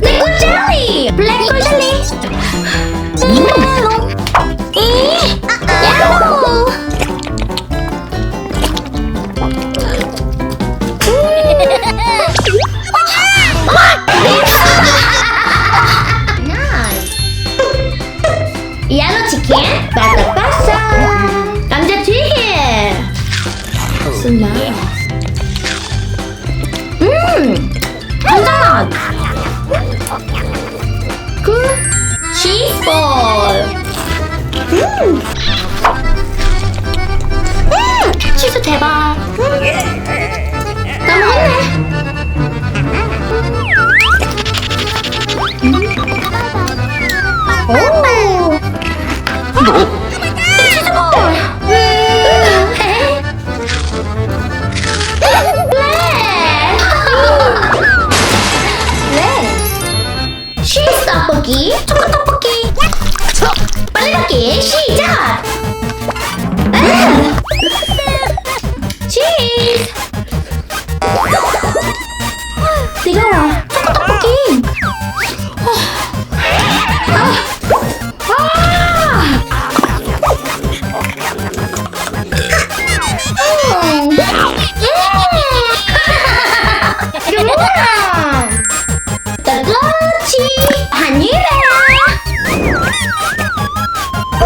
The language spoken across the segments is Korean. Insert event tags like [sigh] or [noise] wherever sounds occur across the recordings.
내 꽃젤리! 블랙 꽃젤리! 멜로! 이! 야호! Chicken, butter pasta. 감자 튀김. 순나. 그 치즈볼. 음. 음, 치즈 대박.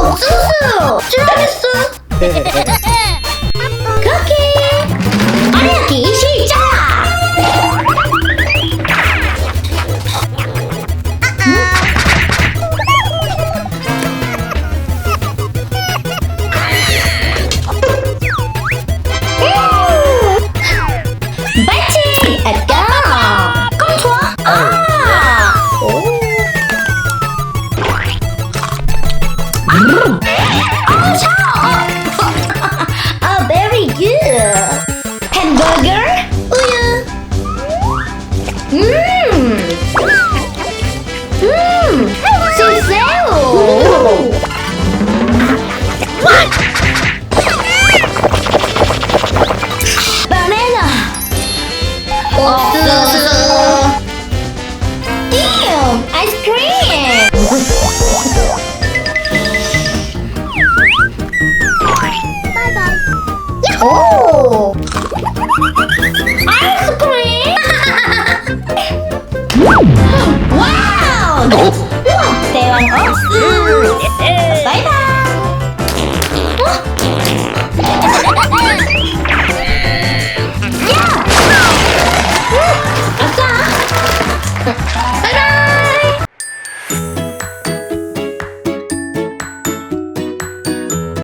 옥수수! 쫄깃수 [laughs] Oh, ciao! oh, very good. Hamburger? Mmm. Mmm. Banana. Oh, Damn, ice cream. Oh! Ice [laughs] cream! wow! Oh. Bye-bye!